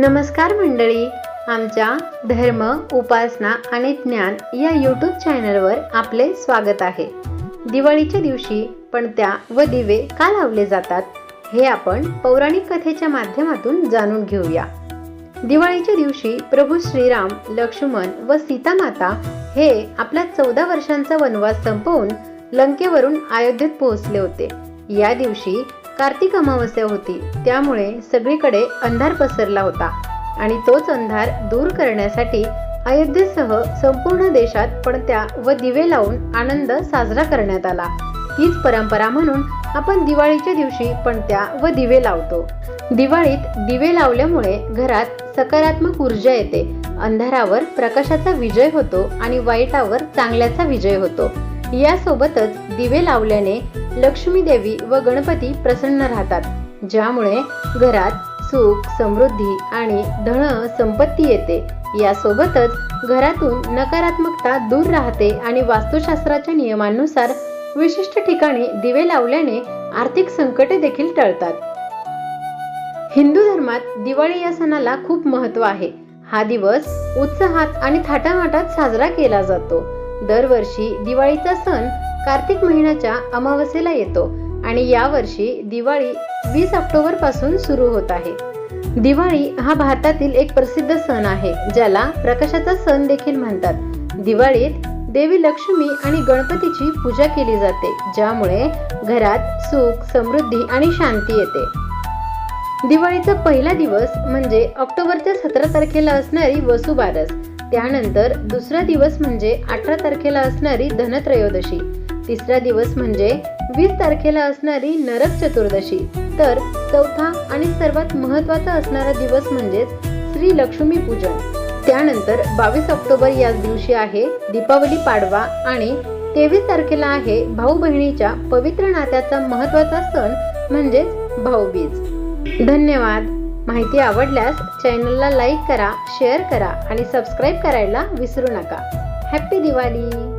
नमस्कार मंडळी. आमच्या धर्म उपासना आणि ज्ञान या यूट्यूब चॅनलवर आपले स्वागत आहे. दिवाळीच्या दिवशी पणत्या व दिवे का लावले जातात हे आपण पौराणिक कथेच्या माध्यमातून जाणून घेऊया. दिवाळीच्या दिवशी प्रभू श्रीराम लक्ष्मण व सीतामाता हे आपला चौदा वर्षांचा वनवास संपवून लंकेवरून अयोध्येत पोहोचले होते. या दिवशी कार्तिक अमावस्या होती. त्यामुळे सगळीकडे अंधार पसरला होता आणि तोच अंधार दूर करण्यासाठी अयोध्येसह संपूर्ण देशात पणत्या व दिवे लावून आनंद साजरा करण्यात आला. तीच परंपरा म्हणून आपण दिवाळीच्या दिवशी पणत्या व दिवे लावतो. दिवाळीत दिवे लावल्यामुळे घरात सकारात्मक ऊर्जा येते. अंधारावर प्रकाशाचा विजय होतो आणि वाईटावर चांगल्याचा विजय होतो. यासोबतच दिवे लावल्याने लक्ष्मी देवी व गणपती प्रसन्न राहतात. ज्यामुळे घरात सुख समृद्धी आणि धन संपत्ती येते. यासोबतच घरातून नकारात्मकता दूर राहते आणि वास्तुशास्त्राच्या नियमांनुसार विशिष्ट ठिकाणी दिवे लावल्याने आर्थिक संकटे देखील टळतात. हिंदू धर्मात दिवाळी या सणाला खूप महत्त्व आहे. हा दिवस उत्साहात आणि थाटामाटात साजरा केला जातो. दरवर्षी दिवाळीचा सण कार्तिक महिन्याच्या अमावस्येला येतो आणि यावर्षी दिवाळी वीस ऑक्टोबरपासून सुरू होत आहे. दिवाळी हा भारतातील एक प्रसिद्ध सण आहे ज्याला प्रकाशाचा सण देखील म्हणतात. दिवाळीत देवी लक्ष्मी आणि गणपतीची पूजा केली जाते ज्यामुळे घरात सुख समृद्धी आणि शांती येते. दिवाळीचा पहिला दिवस म्हणजे ऑक्टोबरच्या सतरा तारखेला असणारी वसुबारस. त्यानंतर दुसरा दिवस म्हणजे अठरा तारखेला असणारी धनत्रयोदशी. तिसरा दिवस म्हणजे वीस तारखेला असणारी नरक चतुर्दशी. तर चौथा आणि सर्वात महत्त्वाचा असणारा दिवस म्हणजेच श्री लक्ष्मी पूजन. त्यानंतर बावीस ऑक्टोबर याच दिवशी आहे दीपावली पाडवा आणि तेवीस तारखेला आहे भाऊ बहिणीच्या पवित्र नात्याचा महत्त्वाचा सण म्हणजेच भाऊबीज. धन्यवाद. माहिती आवडल्यास चॅनलला लाईक करा शेअर करा आणि सबस्क्राईब करायला विसरू नका. हॅप्पी दिवाळी!